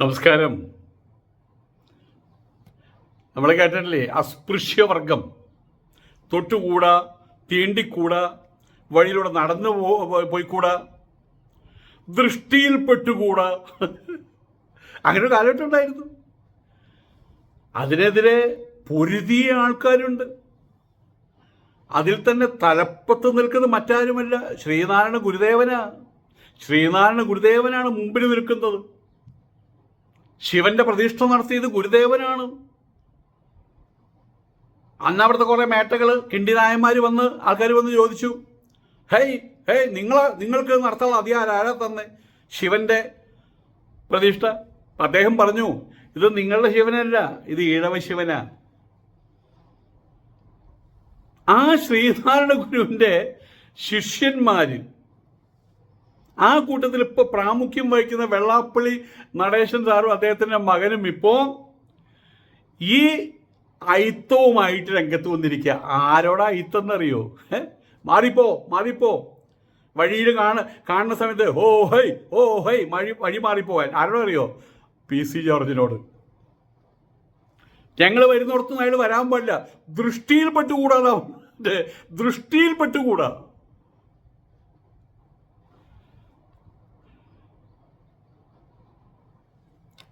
നമസ്കാരം. നമ്മൾ കേട്ടിട്ടില്ലേ? അസ്പൃശ്യവർഗം. തൊട്ടുകൂടാ തീണ്ടിക്കൂടാ വഴിയിലൂടെ നടന്നു പോ ദൃഷ്ടിയിൽ പെട്ടുകൂടാ അങ്ങനെ ഒരു കാലഘട്ടം ഉണ്ടായിരുന്നു. അതിനെതിരെ പൊരുതിയ ആൾക്കാരുണ്ട്. അതിൽ തന്നെ തലപ്പത്ത് നിൽക്കുന്നത് മറ്റാരുമല്ല. ശ്രീനാരായണ ഗുരുദേവനാ. ശ്രീനാരായണ ഗുരുദേവനാണ് മുമ്പിൽ നിൽക്കുന്നത്. ശിവന്റെ പ്രതിഷ്ഠ നടത്തിയത് ഗുരുദേവനാണ്. അന്ന് അവിടുത്തെ കുറെ മേട്ടകൾ കിണ്ടിനായന്മാർ വന്ന് ആൾക്കാർ വന്ന് ചോദിച്ചു ഹേയ് ഹേയ് നിങ്ങൾ നിങ്ങൾക്ക് നടത്താനുള്ള അധികാരം ആരാ തന്നെ? ശിവന്റെ പ്രതിഷ്ഠ. അദ്ദേഹം പറഞ്ഞു ഇത് നിങ്ങളുടെ ശിവനല്ല ഇത് ഈഴവ ശിവനാ. ആ ശ്രീനാരായണ ഗുരുവിന്റെ ശിഷ്യന്മാര് ആ കൂട്ടത്തിൽ ഇപ്പൊ പ്രാമുഖ്യം വഹിക്കുന്ന വെള്ളാപ്പള്ളി നടേശൻ സാറും അദ്ദേഹത്തിന്റെ മകനും ഇപ്പോ ഈ അയിത്തവുമായിട്ട് രംഗത്ത് വന്നിരിക്കുക ആരോടാ അയിത്തം എന്നറിയോ മാറിപ്പോ മാറിപ്പോ. വഴിയിൽ കാണ കാണുന്ന സമയത്ത് ഓ ഹൈ ഓ ഹൈ വഴി വഴി മാറിപ്പോവാൻ. ആരോട് അറിയോ പി. സി. ജോർജിനോട്. ഞങ്ങൾ വരുന്നിടത്തുനിന്ന് അയാൾ വരാൻ പാടില്ല. ദൃഷ്ടിയിൽ പെട്ടുകൂടാതാ ദൃഷ്ടിയിൽ പെട്ടുകൂടാ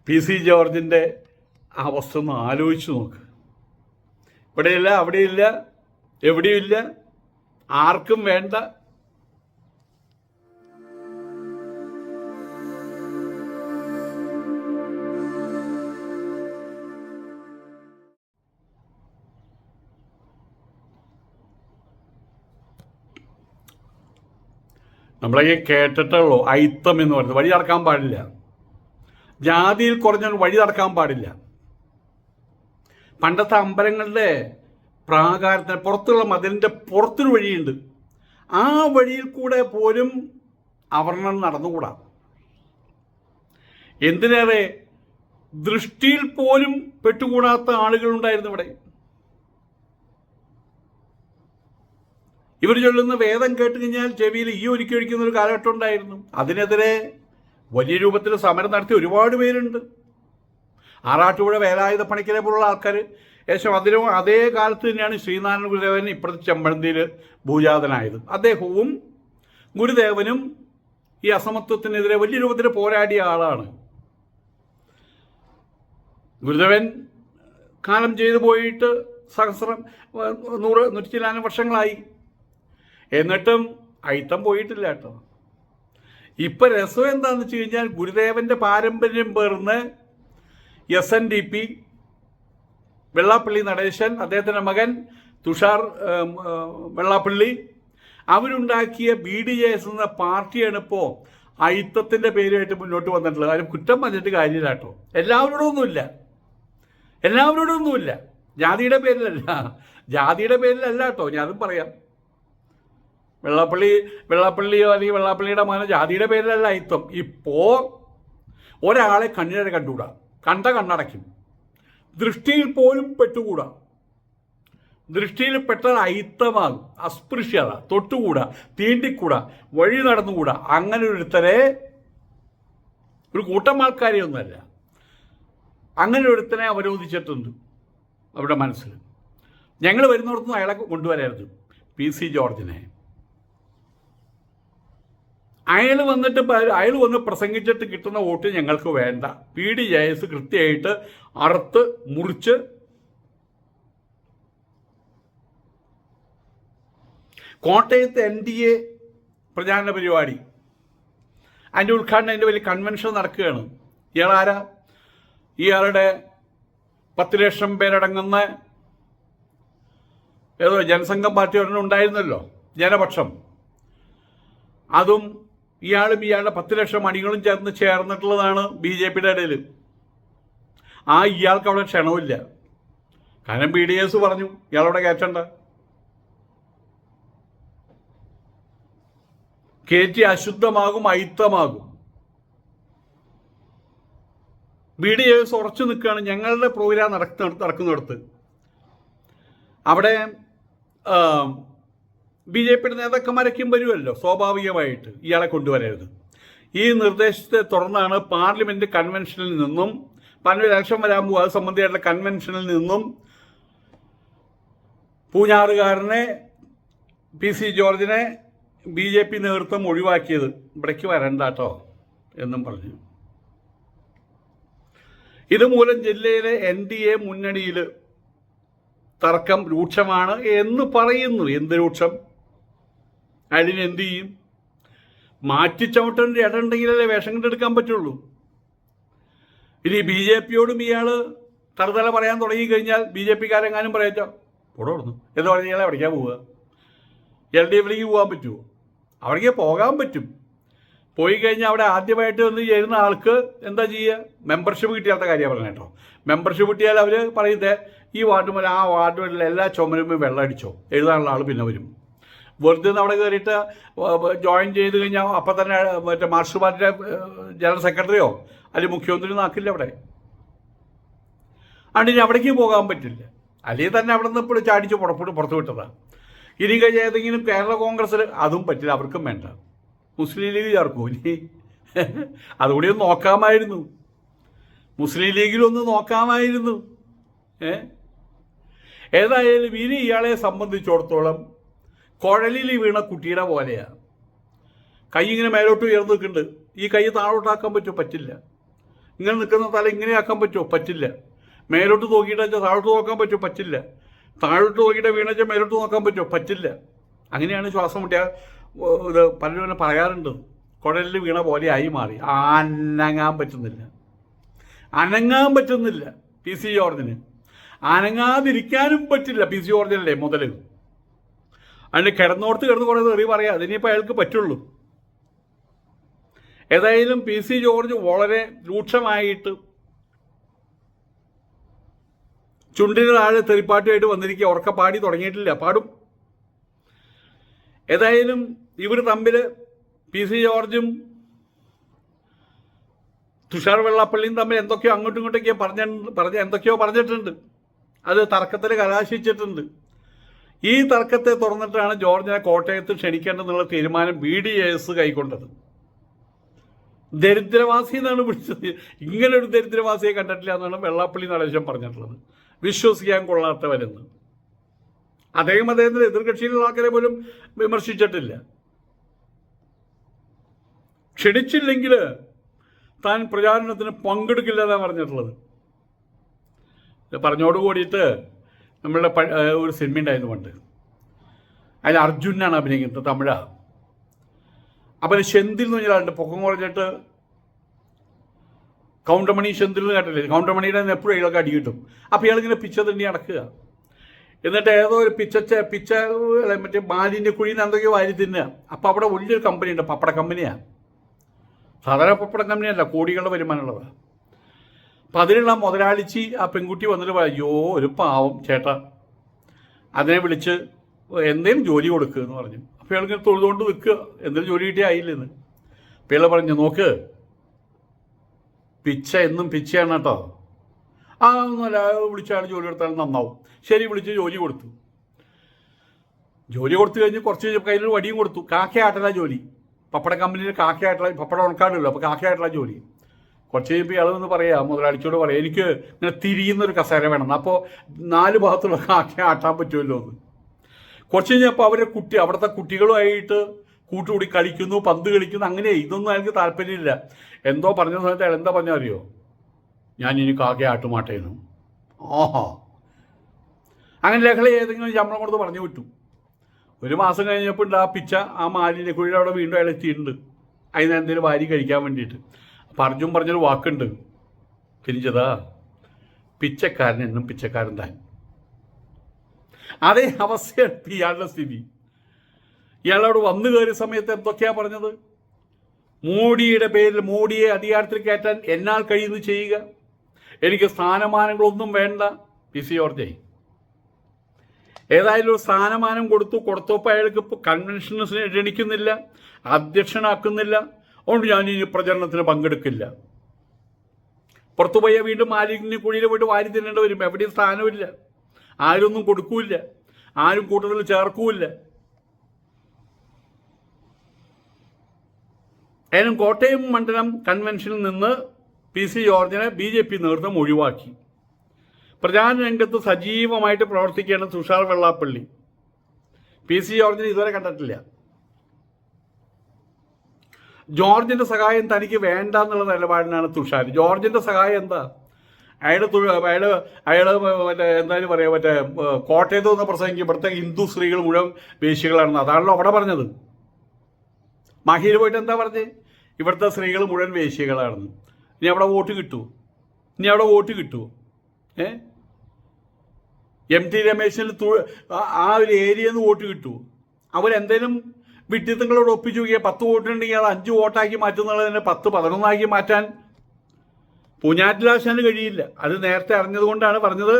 പി സി ജോർജിന്റെ അവസ്ഥ ഒന്ന് ആലോചിച്ച് നോക്ക്. ഇവിടെയില്ല അവിടെയില്ല എവിടെയില്ല ആർക്കും വേണ്ട. നമ്മളെ കേട്ടിട്ടുള്ളൂ ഐത്തം എന്ന് പറയുന്നത്. വഴി നടക്കാൻ പാടില്ല. ജാതിയിൽ കുറഞ്ഞവൻ വഴി നടക്കാൻ പാടില്ല. പണ്ടത്തെ അമ്പലങ്ങളുടെ പ്രാകാരത്തിന് പുറത്തുള്ള മതിലിന്റെ പുറത്തൊരു വഴിയുണ്ട്. ആ വഴിയിൽ കൂടെ പോലും അവർണൻ നടന്നുകൂടാ. എന്തിനേറെ ദൃഷ്ടിയിൽ പോലും പെട്ടുകൂടാത്ത ആളുകളുണ്ടായിരുന്നു ഇവിടെ. ഇവർ ചൊല്ലുന്ന വേദം കേട്ട് കഴിഞ്ഞാൽ ചെവിയിൽ ഈ ഒരുക്കി ഒഴിക്കുന്ന ഒരു കാലഘട്ടം ഉണ്ടായിരുന്നു. അതിനെതിരെ വലിയ രൂപത്തിൽ സമരം നടത്തി ഒരുപാട് പേരുണ്ട്. ആറാട്ടുപുഴ വേലായുധ പണിക്കരെ പോലുള്ള ആൾക്കാർ ഏകദേശം അതിലും അതേ കാലത്ത് തന്നെയാണ് ശ്രീനാരായണ ഗുരുദേവൻ ഇപ്പുറത്തെ ചെമ്പഴന്തിയിൽ ഭൂജാതനായത്. അദ്ദേഹവും ഗുരുദേവനും ഈ അസമത്വത്തിനെതിരെ വലിയ രൂപത്തിൽ പോരാടിയ ആളാണ്. ഗുരുദേവൻ കാലം ചെയ്തു പോയിട്ട് സഹസ്രം നൂറ് നൂറ്റി നൂറ്റിച്ചില്ലാനും വർഷങ്ങളായി. എന്നിട്ടും അയിത്തം പോയിട്ടില്ല കേട്ടോ. ഇപ്പൊ രസം എന്താന്ന് വെച്ച് കഴിഞ്ഞാൽ ഗുരുദേവന്റെ പാരമ്പര്യം പേർന്ന് S N D P Vellappally Natesan അദ്ദേഹത്തിന്റെ മകൻ തുഷാർ വെള്ളാപ്പള്ളി. അവരുണ്ടാക്കിയ ബി ഡി ജെ എസ് എന്ന പാർട്ടിയാണ് ഇപ്പോൾ അയിത്തത്തിന്റെ പേരുമായിട്ട് മുന്നോട്ട് വന്നിട്ടുള്ളത്. അതിന് കുറ്റം പറഞ്ഞിട്ട് കാര്യമില്ല കേട്ടോ. എല്ലാവരോടൊന്നുമില്ല എല്ലാവരോടൊന്നുമില്ല ജാതിയുടെ പേരിലല്ല. ജാതിയുടെ പേരിലല്ല കേട്ടോ. ഞാനും പറയാം. വെള്ളാപ്പള്ളി വെള്ളാപ്പള്ളിയോ അല്ലെങ്കിൽ വെള്ളാപ്പള്ളിയുടെ മകനോ ജാതിയുടെ പേരിലല്ല അയിത്വം ഇപ്പോൾ ഒരാളെ കണ്ണിനെ കണ്ടുകൂടാ. കണ്ട കണ്ണടയ്ക്കും. ദൃഷ്ടിയിൽ പോലും പെട്ടുകൂടാ. ദൃഷ്ടിയിൽ പെട്ടാൽ അയിത്തമാകും. അസ്പൃശ്യത തൊട്ടുകൂടാ തീണ്ടിക്കൂടാ വഴി നടന്നുകൂടാ. അങ്ങനെ ഒരുത്തരെ ഒരു കൂട്ടം ആൾക്കാരെ ഒന്നുമല്ല അങ്ങനെ ഒരുത്തനെ അവരോധിച്ചിട്ടുണ്ട് അവരുടെ മനസ്സിൽ. ഞങ്ങൾ വരുന്നിടത്തുനിന്ന് അയാളെ കൊണ്ടുവരായിരുന്നു പി സി ജോർജിനെ. അയാൾ വന്നിട്ട് അയാൾ വന്ന് പ്രസംഗിച്ചിട്ട് കിട്ടുന്ന വോട്ട് ഞങ്ങൾക്ക് വേണ്ട. പി ഡി ജെ എസ് കൃത്യമായിട്ട് അറുത്ത് മുറിച്ച് കോട്ടയത്ത് എൻ ഡി എ പ്രചാരണ പരിപാടി. അതിന്റെ ഉദ്ഘാടനം അതിന്റെ വലിയ കൺവെൻഷൻ നടക്കുകയാണ്. ഇയാളാരാ ഇയാളുടെ പത്ത് ലക്ഷം പേരടങ്ങുന്ന ഏതോ ജനസംഘം പാർട്ടി ഒരെണ്ണം ഉണ്ടായിരുന്നല്ലോ ജനപക്ഷം. അതും ഇയാളും ഇയാളുടെ പത്ത് ലക്ഷം അണികളും ചേർന്ന് ചേർന്നിട്ടുള്ളതാണ് ബി ജെ പിയുടെ ഇടയിൽ ആ ഇയാൾക്ക് അവിടെ ക്ഷണമില്ല കാരണം ബി ഡി എസ് പറഞ്ഞു ഇയാളവിടെ കയറ്റണ്ട. കയറ്റി അശുദ്ധമാകും അയിത്തമാകും. ബി ഡി എസ് ഉറച്ചു നിൽക്കുകയാണ് ഞങ്ങളുടെ പ്രോഗ്രാം നടക്കുന്ന നടക്കുന്നിടത്ത്. അവിടെ ബി ജെ പിയുടെ നേതാക്കന്മാരൊക്കെയും വരുമല്ലോ സ്വാഭാവികമായിട്ട് ഇയാളെ കൊണ്ടുവരരുത്. ഈ നിർദ്ദേശത്തെ തുടർന്നാണ് പാർലമെന്റ് കൺവെൻഷനിൽ നിന്നും പാർലമെന്റ് ഇലക്ഷൻ വരാൻ പോകും അത് സംബന്ധിയായിട്ടുള്ള കൺവെൻഷനിൽ നിന്നും പൂഞ്ഞാറുകാരനെ പി സി ജോർജിനെ ബി ജെ പി നേതൃത്വം ഒഴിവാക്കിയത് ഇവിടേക്ക് വരണ്ട കേട്ടോ എന്നും പറഞ്ഞു. ഇതുമൂലം ജില്ലയിലെ എൻ ഡി എ മുന്നണിയിൽ തർക്കം രൂക്ഷമാണ് എന്ന് പറയുന്നു. എന്ത് രൂക്ഷം? അതിന് എന്ത് ചെയ്യും ഇടം ഉണ്ടെങ്കിലല്ലേ വേഷം കണ്ടെടുക്കാൻ പറ്റുള്ളൂ. ഇനി ബി ജെ പിയോടും ഇയാൾ തറുതല പറയാൻ തുടങ്ങി കഴിഞ്ഞാൽ ബി ജെ പിക്കാരെങ്ങാനും പറയാച്ചോ ഇവിടെ കൊടുന്നു എന്ന് പറഞ്ഞാൽ ഇയാളെ എവിടേക്കാ പോവുക? എൽ ഡി എഫിലേക്ക് പോകാൻ പറ്റുമോ അവിടേക്ക് പോകാൻ പറ്റും. പോയി കഴിഞ്ഞാൽ അവിടെ ആദ്യമായിട്ട് വന്ന് ചേരുന്ന ആൾക്ക് എന്താ ചെയ്യുക മെമ്പർഷിപ്പ് കിട്ടിയാത്ത കാര്യം പറഞ്ഞ കേട്ടോ. മെമ്പർഷിപ്പ് കിട്ടിയാൽ അവർ പറയുന്നത് ഈ വാർഡ് മുതൽ ആ വാർഡ് മുതൽ എല്ലാ ചുമരുമ്പും വെള്ളം അടിച്ചോ. എഴുതാനുള്ള ആൾ പിന്നെ വരും. വെറുതെ അവിടെ കയറിയിട്ട് ജോയിൻ ചെയ്ത് കഴിഞ്ഞാൽ അപ്പം തന്നെ മറ്റേ മാർഷൽ പാർട്ടിയുടെ ജനറൽ സെക്രട്ടറിയോ അല്ലെങ്കിൽ മുഖ്യമന്ത്രിയോ നാക്കില്ല അവിടെ. അതുകൊണ്ട് ഇനി അവിടേക്ക് പോകാൻ പറ്റില്ല. അല്ലെങ്കിൽ തന്നെ അവിടെ നിന്ന് ഇപ്പോൾ ചാടിച്ച് പുറപ്പെട്ട് പുറത്തു വിട്ടതാണ് ഇനി കഴിഞ്ഞ ഏതെങ്കിലും കേരള കോൺഗ്രസ്സിൽ അതും പറ്റില്ല അവർക്കും വേണ്ട. മുസ്ലിം ലീഗ് ചേർക്കൂ ഇനി. അതുകൂടി ഒന്ന് നോക്കാമായിരുന്നു. മുസ്ലിം ലീഗിലൊന്ന് നോക്കാമായിരുന്നു. ഏ? ഏതായാലും ഇനി ഇയാളെ സംബന്ധിച്ചിടത്തോളം കുഴലിൽ വീണ കുട്ടിയുടെ പോലെയാണ് കൈ ഇങ്ങനെ മേലോട്ട് ഉയർന്നു നിൽക്കുന്നുണ്ട്. ഈ കൈ താഴോട്ടാക്കാൻ പറ്റുമോ? പറ്റില്ല. ഇങ്ങനെ നിൽക്കുന്ന തല ഇങ്ങനെ ആക്കാൻ പറ്റുമോ? പറ്റില്ല. മേലോട്ട് നോക്കിയിട്ട് താഴോട്ട് നോക്കാൻ പറ്റുമോ? പറ്റില്ല. താഴോട്ട് നോക്കിയിട്ട് വീണച്ച മേലോട്ട് നോക്കാൻ പറ്റുമോ? പറ്റില്ല. അങ്ങനെയാണ് ശ്വാസം മുട്ടിയ ഇത് പലരും പറയാറുണ്ട്. കുഴലിൽ വീണ പോലെ ആയി മാറി. അനങ്ങാൻ പറ്റുന്നില്ല. അനങ്ങാൻ പറ്റുന്നില്ല പി സി ജോർജിന്. അനങ്ങാതിരിക്കാനും പറ്റില്ല പി സി ജോർജിനല്ലേ മുതൽ അതിന് കിടന്നോർത്ത് കിടന്ന് കുറേ തെറി പറയാം അതിനിപ്പോൾ അയാൾക്ക് പറ്റുള്ളൂ. ഏതായാലും പി സി ജോർജ് വളരെ രൂക്ഷമായിട്ട് ചുണ്ടിന് താഴെ തെറിപ്പാട്ടുമായിട്ട് വന്നിരിക്കുക. ഉറക്ക പാടി തുടങ്ങിയിട്ടില്ല. പാടും. ഏതായാലും ഇവർ തമ്മിൽ പി സി ജോർജും തുഷാർ വെള്ളാപ്പള്ളിയും തമ്മിൽ എന്തൊക്കെയോ അങ്ങോട്ടും ഇങ്ങോട്ടൊക്കെയോ പറഞ്ഞ പറഞ്ഞ എന്തൊക്കെയോ പറഞ്ഞിട്ടുണ്ട്. അത് തർക്കത്തിൽ കലാശിച്ചിട്ടുണ്ട്. ഈ തർക്കത്തെ തുറന്നിട്ടാണ് ജോർജിനെ കോട്ടയത്ത് ക്ഷണിക്കേണ്ടെന്നുള്ള തീരുമാനം ബി ഡി എസ് കൈക്കൊണ്ടത്. ദരിദ്രവാസി എന്നാണ് വിളിച്ചത്. ഇങ്ങനെ ഒരു ദരിദ്രവാസിയെ കണ്ടിട്ടില്ല എന്നാണ് വെള്ളാപ്പള്ളി നടേശൻ പറഞ്ഞിട്ടുള്ളത്. വിശ്വസിക്കാൻ കൊള്ളാത്തവരെന്ന്. അദ്ദേഹം അദ്ദേഹത്തിന്റെ എതിർകക്ഷിയിലുള്ള ആൾക്കാരെ പോലും വിമർശിച്ചിട്ടില്ല. ക്ഷണിച്ചില്ലെങ്കിൽ താൻ പ്രചാരണത്തിന് പങ്കെടുക്കില്ല എന്നാണ് പറഞ്ഞിട്ടുള്ളത്. പറഞ്ഞോട് കൂടിയിട്ട് നമ്മളുടെ ഒരു സിനിമ ഉണ്ടായിരുന്നു പണ്ട്. അതിൽ അർജുനാണ് അഭിനയിക്കുന്നത് തമിഴ. അപ്പം ചെന്തിൽ എന്ന് പറഞ്ഞാലുണ്ട് പൊക്കം കുറഞ്ഞിട്ട് കൗണ്ടമണി ചെന്തിൽ എന്ന് കേട്ടില്ലേ? കൗണ്ടമണിയുടെ എപ്പോഴും ഇയാൾക്ക് അടി കിട്ടും. അപ്പോൾ ഇയാളിങ്ങനെ പിച്ച തണ്ടി നടക്കുക. എന്നിട്ട് ഏതോ ഒരു പിച്ച അല്ല, മറ്റേ മാലിന്യ കുഴിയിൽ നിന്ന് എന്തൊക്കെയോ വാരി തിന്നുക. അപ്പോൾ അവിടെ വലിയൊരു കമ്പനി ഉണ്ട് പപ്പട കമ്പനിയാണ് സാധാരണ പപ്പട കമ്പനിയല്ല കോടികളുടെ വരുമാനമുള്ളതാണ് അപ്പം അതിനുള്ള മുതലാളിച്ചി ആ പെൺകുട്ടി വന്നിട്ട് അയ്യോ ഒരു പാവം ചേട്ടാ. അതിനെ വിളിച്ച് എന്തേലും ജോലി കൊടുക്കുക എന്ന് പറഞ്ഞു. അപ്പോൾ ഇയാൾക്ക് തൊഴുതുകൊണ്ട് നിൽക്കുക എന്തെങ്കിലും ജോലി കിട്ടിയ ആയില്ലെന്ന് ഇയാൾ പറഞ്ഞു നോക്ക് പിച്ച എന്നും പിച്ചയാണ് കേട്ടോ. ആ ഒന്നുമല്ല വിളിച്ചാണ് ജോലി എടുത്താലും നന്നാവും. ശരി വിളിച്ച് ജോലി കൊടുത്തു. ജോലി കൊടുത്തു കഴിഞ്ഞ് കുറച്ച് കഴിഞ്ഞപ്പോൾ കയ്യിൽ വടിയും കൊടുത്തു. കാക്കയാട്ടല ജോലി. പപ്പട കമ്പനിയിൽ കാക്കയായിട്ടുള്ള പപ്പട ഉണക്കാണ്ടല്ലോ അപ്പോൾ കാക്കയായിട്ടുള്ള ജോലി. കുറച്ച് കഴിയുമ്പോൾ ഒന്ന് പറയാ മുതലാളിച്ചോട് പറയാം എനിക്ക് ഇങ്ങനെ തിരിയുന്ന ഒരു കസേര വേണം. അപ്പോൾ നാല് ഭാഗത്തുള്ള കാക്കെ ആട്ടാൻ പറ്റുമല്ലോ എന്ന് കുറച്ച് കഴിഞ്ഞപ്പോൾ അവരെ കുട്ടി അവിടുത്തെ കുട്ടികളുമായിട്ട് കൂട്ടുകൂടി കളിക്കുന്നു പന്ത് കളിക്കുന്നു അങ്ങനെ ഇതൊന്നും അയാൾക്ക് താല്പര്യമില്ല. എന്തോ പറഞ്ഞ സമയത്ത് അയാൾ എന്താ പറഞ്ഞാൽ അറിയോ ഞാൻ ഇനി കാക്കയെ ആട്ടുമാട്ടേന്നു. ഓഹോ അങ്ങനെ ലഹള ഏതെങ്കിലും ശമ്പളം കൊടുത്ത് പറഞ്ഞു വിട്ടു. ഒരു മാസം കഴിഞ്ഞപ്പോൾ ആ പിച്ച ആ മാലിന്യ കുഴിയുടെ അവിടെ വീണ്ടും അയാൾ എത്തിയിട്ടുണ്ട്. അതിന് എന്തെങ്കിലും വാരി കഴിക്കാൻ വേണ്ടിയിട്ട്. അർജുൻ പറഞ്ഞൊരു വാക്കുണ്ട്. തിരിച്ചതാ പിച്ചക്കാരൻ എന്നും പിച്ചക്കാരൻ താൻ. അതേ അവസ്ഥയാണ് ഇയാളുടെ സ്ഥിതി. ഇയാളോട് വന്നു കയറിയ സമയത്ത് എന്തൊക്കെയാ പറഞ്ഞത്? മോഡിയുടെ പേരിൽ മോഡിയെ അധികാരത്തിൽ കയറ്റാൻ എന്നാൽ കഴിയുന്നു ചെയ്യുക. എനിക്ക് സ്ഥാനമാനങ്ങളൊന്നും വേണ്ട. പി. സി. ജോർജെ ഏതായാലും ഒരു സ്ഥാനമാനം കൊടുത്തു കൊടുത്തപ്പോൾ അയാൾക്ക് ഇപ്പോൾ കൺവെൻഷന് ക്ഷണിക്കുന്നില്ല അധ്യക്ഷനാക്കുന്നില്ല. അതുകൊണ്ട് ഞാൻ ഇനി പ്രചരണത്തിന് പങ്കെടുക്കില്ല. പുറത്തുപോയ വീണ്ടും ആരെങ്കിലും കുഴിയിൽ പോയിട്ട് വാരി തിന്നേണ്ടി വരും. എവിടെയും സ്ഥാനമില്ല. ആരൊന്നും കൊടുക്കൂല്ല. ആരും കൂട്ടത്തിൽ ചേർക്കൂല ഏതും കോട്ടയം മണ്ഡലം കൺവെൻഷനിൽ നിന്ന് പി സി ജോർജിനെ ബി ജെ പി നേതൃത്വം ഒഴിവാക്കി. പ്രചാരണ രംഗത്ത് സജീവമായിട്ട് പ്രവർത്തിക്കുകയാണ് തുഷാർ വെള്ളാപ്പള്ളി. പി സി ജോർജിനെ ഇതുവരെ കണ്ടിട്ടില്ല. ജോർജിന്റെ സഹായം തനിക്ക് വേണ്ട എന്നുള്ള നിലപാടിനാണ് തുഷാർ ജോർജിന്റെ സഹായം എന്താ? അയാൾ അയാൾ അയാൾ മറ്റേ എന്തായാലും പറയാ മറ്റേ കോട്ടയത്ത് നിന്ന് പ്രസംഗിക്കും ഇവിടുത്തെ ഹിന്ദു സ്ത്രീകൾ മുഴുവൻ വേശികളാണെന്ന്. അതാണല്ലോ അവിടെ പറഞ്ഞത്. മഹിയിൽ പോയിട്ട് എന്താ പറഞ്ഞത് ഇവിടുത്തെ സ്ത്രീകൾ മുഴുവൻ വേശികളാണെന്ന്. ഇനി അവിടെ വോട്ട് കിട്ടുമോ ഇനി അവിടെ വോട്ട് കിട്ടുമോ ഏ? എം ടി രമേശിന് ആ ഒരു ഏരിയയിൽ നിന്ന് വോട്ട് കിട്ടുമോ അവരെന്തേലും വിഡ്ഢിത്തങ്ങളോട് ഒപ്പിച്ചു നോക്കിയാൽ പത്ത് വോട്ടുണ്ടെങ്കിൽ അത് അഞ്ച് വോട്ടാക്കി മാറ്റുന്നുള്ളതിനെ പത്ത് പതിനൊന്നാക്കി മാറ്റാൻ പൂഞ്ഞാറ്റിലാശാന് കഴിയില്ല. അത് നേരത്തെ അറിഞ്ഞതുകൊണ്ടാണ് പറഞ്ഞത്.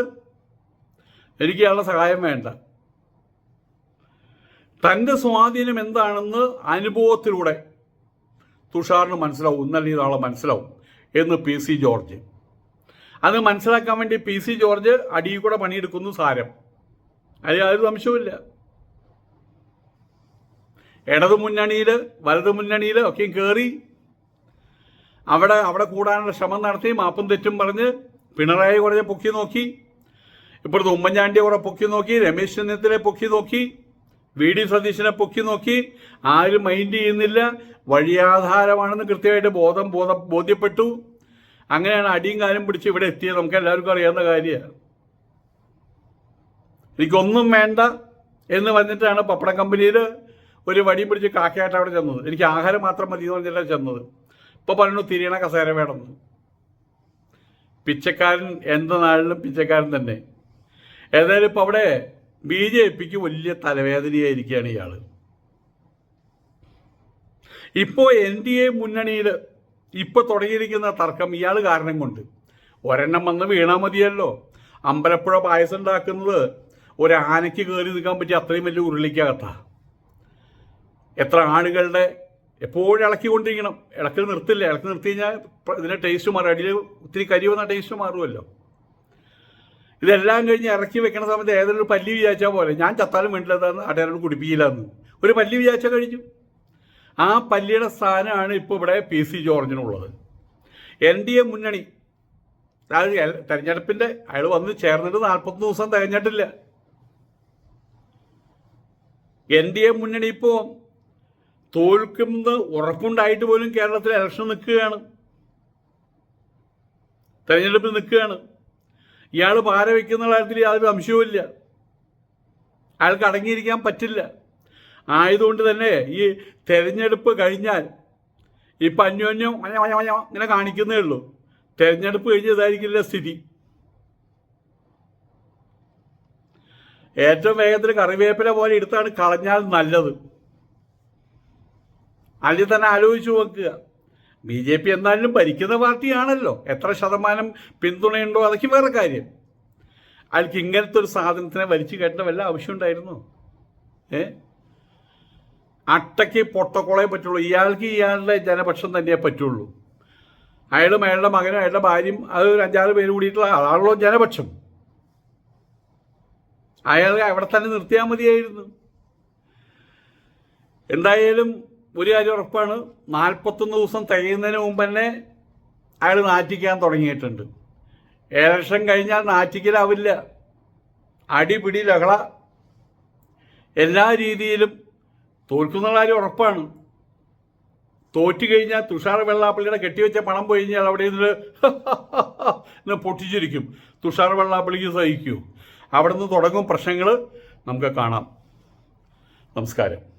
എനിക്ക് അയാളുടെ സഹായം വേണ്ട. തന്റെ സ്വാധീനം എന്താണെന്ന് അനുഭവത്തിലൂടെ തുഷാറിന് മനസ്സിലാവും. ഇന്നല്ലെങ്കിൽ നാളെ മനസ്സിലാവും എന്ന് പി സി ജോർജ്. അത് മനസ്സിലാക്കാൻ വേണ്ടി പി സി ജോർജ് അടിയിൽ കൂടെ പണിയെടുക്കുന്നു സാരം. അതിൽ ഒരു സംശയവുമില്ല. ഇടതു മുന്നണിയിൽ വലതു മുന്നണിയിൽ ഒക്കെയും കയറി അവിടെ അവിടെ കൂടാനുള്ള ശ്രമം നടത്തി മാപ്പും തെറ്റും പറഞ്ഞ് പിണറായി കുറേ പൊക്കി നോക്കി ഇപ്പോഴത്തെ ഉമ്മൻചാണ്ടിയെ കുറെ പൊക്കി നോക്കി രമേശ് ചെന്നിത്തലെ പൊക്കി നോക്കി വി ഡി സതീശനെ പൊക്കി നോക്കി ആരും മൈൻഡ് ചെയ്യുന്നില്ല വഴിയാധാരമാണെന്ന് കൃത്യമായിട്ട് ബോധം ബോധ ബോധ്യപ്പെട്ടു. അങ്ങനെയാണ് അടിയും കാലും പിടിച്ച് ഇവിടെ എത്തിയത്. നമുക്ക് എല്ലാവർക്കും അറിയാവുന്ന കാര്യമാണ്. എനിക്കൊന്നും വേണ്ട എന്ന് പറഞ്ഞിട്ടാണ് പപ്പടം കമ്പനിയിൽ ഒരു വടി പിടിച്ച് കാക്കയായിട്ട് അവിടെ ചെന്നത്. എനിക്ക് ആഹാരം മാത്രം മതി എന്ന് പറഞ്ഞിട്ടാണ് ചെന്നത്. ഇപ്പോൾ പറഞ്ഞു തിരിയണ കസേര വേണമെന്ന് പിച്ചക്കാരൻ എന്ത് നാളിലും പിച്ചക്കാരൻ തന്നെ. ഏതായാലും ഇപ്പോൾ അവിടെ ബി ജെ പിക്ക് വലിയ തലവേദനയായിരിക്കുകയാണ് ഇയാൾ ഇപ്പോൾ എൻ ഡി എ മുന്നണിയിൽ ഇപ്പോൾ തുടങ്ങിയിരിക്കുന്ന തർക്കം ഇയാൾ കാരണം കൊണ്ട്. ഒരെണ്ണം വന്ന് വീണാൽ മതിയല്ലോ. അമ്പലപ്പുഴ പായസം ഉണ്ടാക്കുന്നത് ഒരു ആനയ്ക്ക് കയറി നിൽക്കാൻ പറ്റിയ അത്രയും വലിയ ഉരുളിക്കകത്താ. എത്ര ആളുകളുടെ എപ്പോഴും ഇളക്കിക്കൊണ്ടിരിക്കണം. ഇളക്കി നിർത്തില്ല. ഇളക്കി നിർത്തി കഴിഞ്ഞാൽ ഇതിന്റെ ടേസ്റ്റ് മാറും. അടിയിൽ ഒത്തിരി കരി വന്ന ടേസ്റ്റ് മാറുമല്ലോ. ഇതെല്ലാം കഴിഞ്ഞ് ഇറക്കി വെക്കണ സമയത്ത് ഏതൊരു പല്ലി വിചാരിച്ചാൽ പോലെ ഞാൻ ചത്താലും വേണ്ടില്ലെന്ന് അടയാളോട് കുടിപ്പിക്കില്ല എന്ന് ഒരു പല്ലി വിചാരിച്ചാൽ കഴിഞ്ഞു. ആ പല്ലിയുടെ സ്ഥാനമാണ് ഇപ്പോൾ ഇവിടെ പി സി ജോർജിനുള്ളത്. എൻ ഡി എ മുന്നണി. അതായത് തെരഞ്ഞെടുപ്പിന്റെ അയാൾ വന്ന് ചേർന്നിട്ട് നാൽപ്പത്തി ദിവസം തികഞ്ഞിട്ടില്ല. എൻ ഡി എ മുന്നണി ഇപ്പോൾ തോൽക്കുമെന്ന് ഉറപ്പുണ്ടായിട്ട് പോലും കേരളത്തിൽ ഇലക്ഷൻ നിൽക്കുകയാണ്. തെരഞ്ഞെടുപ്പിൽ നിൽക്കുകയാണ്. ഇയാൾ പാര വയ്ക്കുന്ന കാര്യത്തിൽ യാതൊരു സംശയവുമില്ല അയാൾക്ക് അടങ്ങിയിരിക്കാൻ പറ്റില്ല. ആയതുകൊണ്ട് തന്നെ ഈ തെരഞ്ഞെടുപ്പ് കഴിഞ്ഞാൽ ഇപ്പം അന്യോന്യം ഇങ്ങനെ കാണിക്കുന്നേ ഉള്ളൂ. തെരഞ്ഞെടുപ്പ് കഴിഞ്ഞതായിരിക്കില്ല സ്ഥിതി. ഏറ്റവും വേഗത്തിൽ കറിവേപ്പില പോലെ എടുത്താണ് കളഞ്ഞാൽ നല്ലത്. അതിൽ തന്നെ ആലോചിച്ച് നോക്കുക. ബി ജെ പി എന്നാലും ഭരിക്കുന്ന പാർട്ടിയാണല്ലോ. എത്ര ശതമാനം പിന്തുണയുണ്ടോ അതൊക്കെ വേറെ കാര്യം. അയാൾക്ക് ഇങ്ങനത്തെ ഒരു സാധനത്തിനെ വലിച്ചു കയറ്റേണ്ട വല്ല ആവശ്യമുണ്ടായിരുന്നു? ഏ? അട്ടയ്ക്ക് പൊട്ടക്കുളയെ പറ്റുള്ളൂ. ഇയാൾക്ക് ഇയാളുടെ ജനപക്ഷം തന്നെയേ പറ്റുള്ളൂ. അയാളും അയാളുടെ മകനും അയാളുടെ ഭാര്യയും അത് ഒരു അഞ്ചാറ് പേര് കൂടിയിട്ടുള്ള ആളാണല്ലോ ജനപക്ഷം. അയാളെ അവിടെ തന്നെ നിർത്തിയാൽ മതിയായിരുന്നു. എന്തായാലും ഒരു കാര്യം ഉറപ്പാണ് നാൽപ്പത്തൊന്ന് ദിവസം തികയുന്നതിന് മുമ്പ് തന്നെ അയാൾ നാറ്റിക്കാൻ തുടങ്ങിയിട്ടുണ്ട്. ഏലക്ഷൻ കഴിഞ്ഞാൽ നാറ്റിക്കലാവില്ല. അടിപിടി ലഹള എല്ലാ രീതിയിലും തോൽക്കുന്ന കാര്യം ഉറപ്പാണ്. തോറ്റു കഴിഞ്ഞാൽ തുഷാർ വെള്ളാപ്പള്ളിയുടെ കെട്ടിവെച്ച പണം പോയി കഴിഞ്ഞാൽ അവിടെ നിന്ന് പൊട്ടിച്ചിരിക്കും. തുഷാർ വെള്ളാപ്പള്ളിക്ക് സഹിക്കൂ. അവിടെ നിന്ന് തുടങ്ങും പ്രശ്നങ്ങൾ നമുക്ക് കാണാം. നമസ്കാരം.